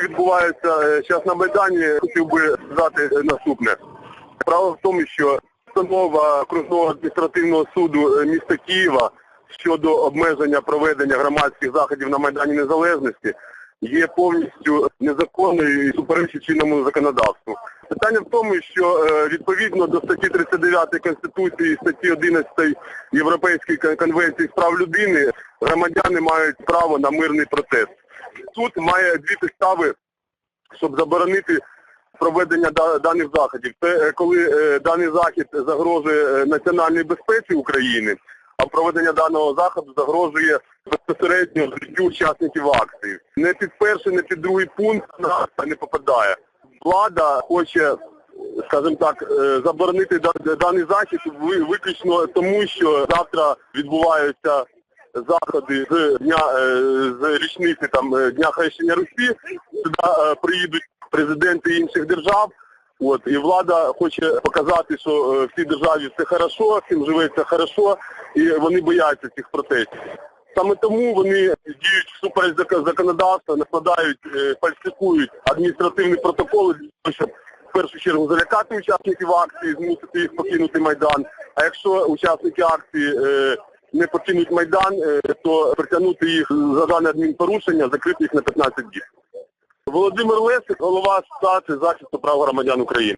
які відбуваються зараз на Майдані, хотів би сказати е, наступне. Справа в тому, що постанова окружного адміністративного суду е, міста Києва щодо обмеження проведення громадських заходів на Майдані Незалежності є повністю незаконною і суперечить чинному законодавству. Питання в тому, що е, відповідно до статті 39 Конституції статті 11 Європейської конвенції з прав людини громадяни мають право на мирний протест. Суд має дві підстави, щоб заборонити проведення даних заходів. Це е, коли е, даний захід загрожує е, національній безпеці України, а проведення даного заходу загрожує безпосередньо життю учасників акції. Не під перший, не під другий пункт не попадає. Влада хоче, скажімо так, заборонити да- даний захід ви- виключно тому, що завтра відбуваються заходи з дня е, з річниці там е, дня хрещення Русі. Сюди е, приїдуть президенти інших держав. От і влада хоче показати, що в цій державі все хорошо, всім живеться хорошо, і вони бояться цих протестів. Саме тому вони діють всупереч законодавства, накладають, фальсифікують адміністративні протоколи для того, щоб в першу чергу залякати учасників акції, змусити їх покинути майдан. А якщо учасники акції не покинуть майдан, е, то притягнути їх за дане адмінпорушення, закрити їх на 15 діб. Володимир Лесик, голова Асоціації захисту прав громадян України.